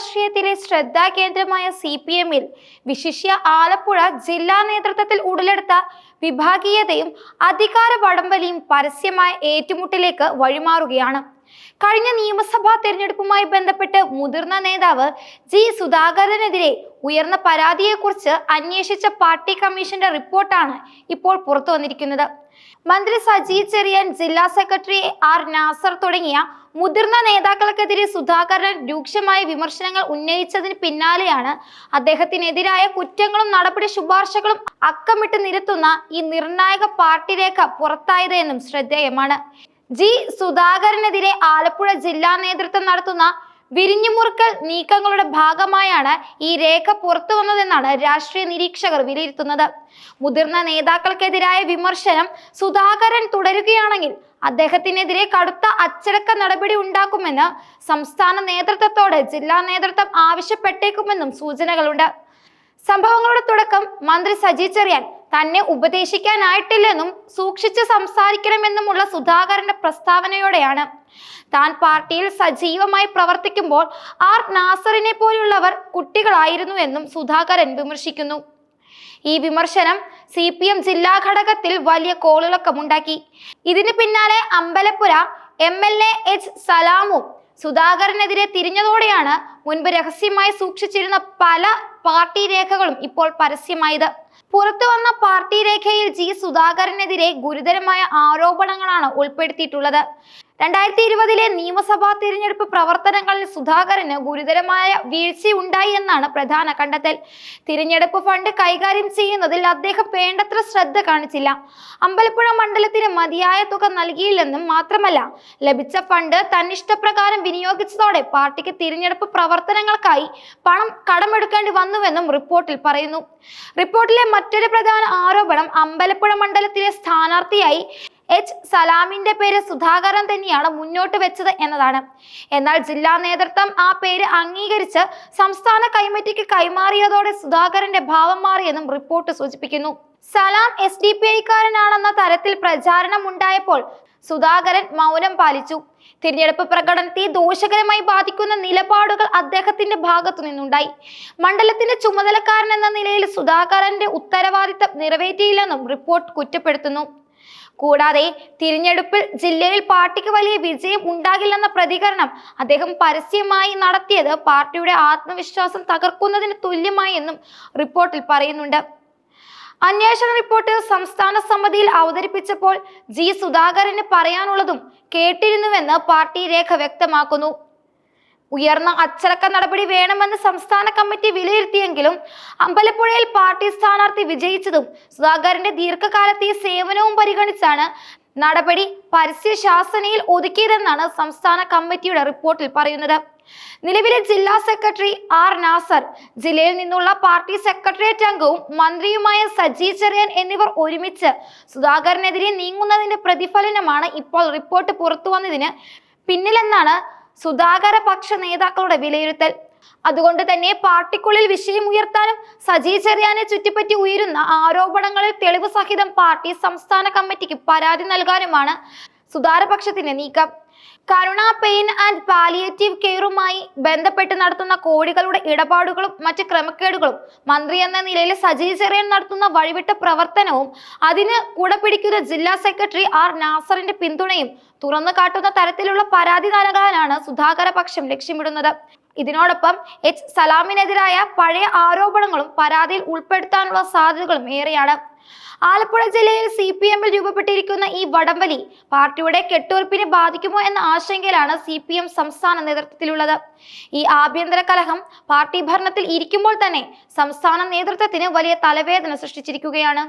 രാഷ്ട്രീയത്തിലെ ശ്രദ്ധാകേന്ദ്രമായ C P എമ്മിൽ വിശിഷ്യ ആലപ്പുഴ ജില്ലാ നേതൃത്വത്തിൽ ഉടലെടുത്ത വിഭാഗീയതയും അധികാര വടംവലിയും പരസ്യമായ ഏറ്റുമുട്ടലേക്ക് വഴിമാറുകയാണ്. കഴിഞ്ഞ നിയമസഭാ തെരഞ്ഞെടുപ്പുമായി ബന്ധപ്പെട്ട് മുതിർന്ന നേതാവ് ജി സുധാകരനെതിരെ ഉയർന്ന പരാതിയെക്കുറിച്ച് അന്വേഷിച്ച പാർട്ടി കമ്മീഷന്റെ റിപ്പോർട്ടാണ് ഇപ്പോൾ പുറത്തു വന്നിരിക്കുന്നത്. മന്ത്രി സജി ചെറിയാൻ ജില്ലാ സെക്രട്ടറി ആർ നാസർ തുടങ്ങിയ മുതിർന്ന നേതാക്കൾക്കെതിരെ സുധാകരൻ രൂക്ഷമായ വിമർശനങ്ങൾ ഉന്നയിച്ചതിന് പിന്നാലെയാണ് അദ്ദേഹത്തിനെതിരായ കുറ്റങ്ങളും നടപടി ശുപാർശകളും അക്കമിട്ട് നിരത്തുന്ന ഈ നിർണായക പാർട്ടി രേഖ പുറത്തായത് എന്നും ശ്രദ്ധേയമാണ്. ജി സുധാകരനെതിരെ ആലപ്പുഴ ജില്ലാ നേതൃത്വം നടത്തുന്ന വിരിഞ്ഞുമുറുക്കൽ നീക്കങ്ങളുടെ ഭാഗമായാണ് ഈ രേഖ പുറത്തു വന്നതെന്നാണ് രാഷ്ട്രീയ നിരീക്ഷകർ വിലയിരുത്തുന്നത്. മുതിർന്ന നേതാക്കൾക്കെതിരായ വിമർശനം സുധാകരൻ തുടരുകയാണെങ്കിൽ അദ്ദേഹത്തിനെതിരെ കടുത്ത അച്ചടക്ക നടപടി ഉണ്ടാക്കുമെന്ന് സംസ്ഥാന നേതൃത്വത്തോട് ജില്ലാ നേതൃത്വം ആവശ്യപ്പെട്ടേക്കുമെന്നും സൂചനകളുണ്ട്. സംഭവങ്ങളുടെ തുടക്കം മന്ത്രി സജി ചെറിയാൻ. തന്നെ ഉപദേശിക്കാനായിട്ടില്ലെന്നും സൂക്ഷിച്ച് സംസാരിക്കണമെന്നുമുള്ള സുധാകരന്റെ പ്രസ്താവനയോടെയാണ്. താൻ പാർട്ടിയിൽ സജീവമായി പ്രവർത്തിക്കുമ്പോൾ ആർ നാസറിനെ പോലുള്ളവർ കുട്ടികളായിരുന്നു എന്നും സുധാകരൻ വിമർശിക്കുന്നു. ഈ വിമർശനം സി പി എം ജില്ലാ ഘടകത്തിൽ വലിയ കോളിളക്കമുണ്ടാക്കി. ഇതിന് പിന്നാലെ Ambalappuzha M L A H സലാമും സുധാകരനെതിരെ തിരിഞ്ഞതോടെയാണ് മുൻപ് രഹസ്യമായി സൂക്ഷിച്ചിരുന്ന പല പാർട്ടി രേഖകളും ഇപ്പോൾ പരസ്യമായത്. പുറത്തു വന്ന പാർട്ടി രേഖയിൽ ജി സുധാകരനെതിരെ ഗുരുതരമായ ആരോപണങ്ങളാണ് ഉൾപ്പെടുത്തിയിട്ടുള്ളത്. രണ്ടായിരത്തി ഇരുപതിലെ നിയമസഭാ തിരഞ്ഞെടുപ്പ് പ്രവർത്തനങ്ങളിൽ സുധാകരന് ഗുരുതരമായ വീഴ്ചയുണ്ടായി എന്നാണ് പ്രധാന കണ്ടെത്തൽ. തിരഞ്ഞെടുപ്പ് ഫണ്ട് കൈകാര്യം ചെയ്യുന്നതിൽ അദ്ദേഹം വേണ്ടത്ര ശ്രദ്ധ കാണിച്ചില്ല. അമ്പലപ്പുഴ മണ്ഡലത്തിന് മതിയായ തുക നൽകിയില്ലെന്നും മാത്രമല്ല ലഭിച്ച ഫണ്ട് തന്നിഷ്ടപ്രകാരം വിനിയോഗിച്ചതോടെ പാർട്ടിക്ക് തിരഞ്ഞെടുപ്പ് പ്രവർത്തനങ്ങൾക്കായി പണം കടമെടുക്കേണ്ടി വന്നുവെന്നും റിപ്പോർട്ടിൽ പറയുന്നു. റിപ്പോർട്ടിലെ മറ്റൊരു പ്രധാന ആരോപണം അമ്പലപ്പുഴ മണ്ഡലത്തിലെ സ്ഥാനാർത്ഥിയായി എച്ച് സലാമിന്റെ പേര് സുധാകരൻ തന്നെയാണ് മുന്നോട്ട് വെച്ചത് എന്നതാണ്. എന്നാൽ ജില്ലാ നേതൃത്വം ആ പേര് അംഗീകരിച്ച് സംസ്ഥാന കൈമറ്റിക്ക് കൈമാറിയതോടെ സുധാകരന്റെ ഭാവം മാറിയെന്നും റിപ്പോർട്ട് സൂചിപ്പിക്കുന്നു. സലാം എസ് ഡി പി ഐക്കാരനാണെന്ന തരത്തിൽ പ്രചാരണം ഉണ്ടായപ്പോൾ സുധാകരൻ മൗനം പാലിച്ചു. തിരഞ്ഞെടുപ്പ് പ്രകടനത്തെ ദോഷകരമായി ബാധിക്കുന്ന നിലപാടുകൾ അദ്ദേഹത്തിന്റെ ഭാഗത്തു നിന്നുണ്ടായി. മണ്ഡലത്തിന്റെ ചുമതലക്കാരൻ എന്ന നിലയിൽ സുധാകരന്റെ ഉത്തരവാദിത്തം നിറവേറ്റിയില്ലെന്നും റിപ്പോർട്ട് കുറ്റപ്പെടുത്തുന്നു. കൂടാതെ തിരഞ്ഞെടുപ്പിൽ ജില്ലയിൽ പാർട്ടിക്ക് വലിയ വിജയം ഉണ്ടാകില്ലെന്ന പ്രതികരണം അദ്ദേഹം പരസ്യമായി നടത്തിയത് പാർട്ടിയുടെ ആത്മവിശ്വാസം തകർക്കുന്നതിന് തുല്യമായി എന്നും റിപ്പോർട്ടിൽ പറയുന്നുണ്ട്. അന്വേഷണ റിപ്പോർട്ട് സംസ്ഥാന സമിതിയിൽ അവതരിപ്പിച്ചപ്പോൾ ജി സുധാകരന് പറയാനുള്ളതും കേട്ടിരുന്നുവെന്ന് പാർട്ടി രേഖ വ്യക്തമാക്കുന്നു. ഉയർന്ന അച്ചടക്ക നടപടി വേണമെന്ന് സംസ്ഥാന കമ്മിറ്റി വിലയിരുത്തിയെങ്കിലും അമ്പലപ്പുഴയിൽ പാർട്ടി സ്ഥാനാർത്ഥി വിജയിച്ചതും സുധാകരന്റെ ദീർഘകാലത്തെ സേവനവും പരിഗണിച്ചാണ് നടപടി പരസ്യ ശാസനയിൽ ഒതുക്കിയതെന്നാണ് സംസ്ഥാന കമ്മിറ്റിയുടെ റിപ്പോർട്ടിൽ പറയുന്നത്. നിലവിലെ ജില്ലാ സെക്രട്ടറി ആർ നാസർ ജില്ലയിൽ നിന്നുള്ള പാർട്ടി സെക്രട്ടേറിയറ്റ് അംഗവും മന്ത്രിയുമായ സജി ചെറിയൻ എന്നിവർ ഒരുമിച്ച് സുധാകരനെതിരെ നീങ്ങുന്നതിന്റെ പ്രതിഫലനമാണ് ഇപ്പോൾ റിപ്പോർട്ട് പുറത്തു വന്നതിന് പിന്നിലെന്നാണ് സുധാകര പക്ഷ നേതാക്കളുടെ വിലയിരുത്തൽ. അതുകൊണ്ട് തന്നെ പാർട്ടിക്കുള്ളിൽ വിഷയം ഉയർത്താനും സജി ചെറിയാനെ ചുറ്റിപ്പറ്റി ഉയരുന്ന ആരോപണങ്ങളിൽ തെളിവ് സഹിതം പാർട്ടി സംസ്ഥാന കമ്മിറ്റിക്ക് പരാതി നൽകാനുമാണ് സുധാരപക്ഷത്തിന്റെ നീക്കം. കരുണ പെയിൻ ആൻഡ് പാലിയേറ്റീവ് കെയറുമായി ബന്ധപ്പെട്ട് നടത്തുന്ന കോടികളുടെ ഇടപാടുകളും മറ്റ് ക്രമക്കേടുകളും മന്ത്രി എന്ന നിലയിൽ സജി ചെറിയൻ നടത്തുന്ന വഴിവിട്ട പ്രവർത്തനവും അതിന് കൂടെ പിടിക്കുന്ന ജില്ലാ സെക്രട്ടറി ആർ നാസറിന്റെ പിന്തുണയും തുറന്നു കാട്ടുന്ന തരത്തിലുള്ള പരാതി നൽകാനാണ് സുധാകര പക്ഷം ലക്ഷ്യമിടുന്നത്. ഇതിനോടൊപ്പം എച്ച് സലാമിനെതിരായ പഴയ ആരോപണങ്ങളും പരാതിയിൽ ഉൾപ്പെടുത്താനുള്ള സാധ്യതകളും ഏറെയാണ്. ആലപ്പുഴ ജില്ലയിൽ സി പി എമ്മിൽ രൂപപ്പെട്ടിരിക്കുന്ന ഈ വടംവലി പാർട്ടിയുടെ കെട്ടുറപ്പിനെ ബാധിക്കുമോ എന്ന ആശങ്കയിലാണ് സി പി എം സംസ്ഥാന നേതൃത്വത്തിലുള്ളത്. ഈ ആഭ്യന്തര കലഹം പാർട്ടി ഭരണത്തിൽ ഇരിക്കുമ്പോൾ തന്നെ സംസ്ഥാന നേതൃത്വത്തിന് വലിയ തലവേദന സൃഷ്ടിച്ചിരിക്കുകയാണ്.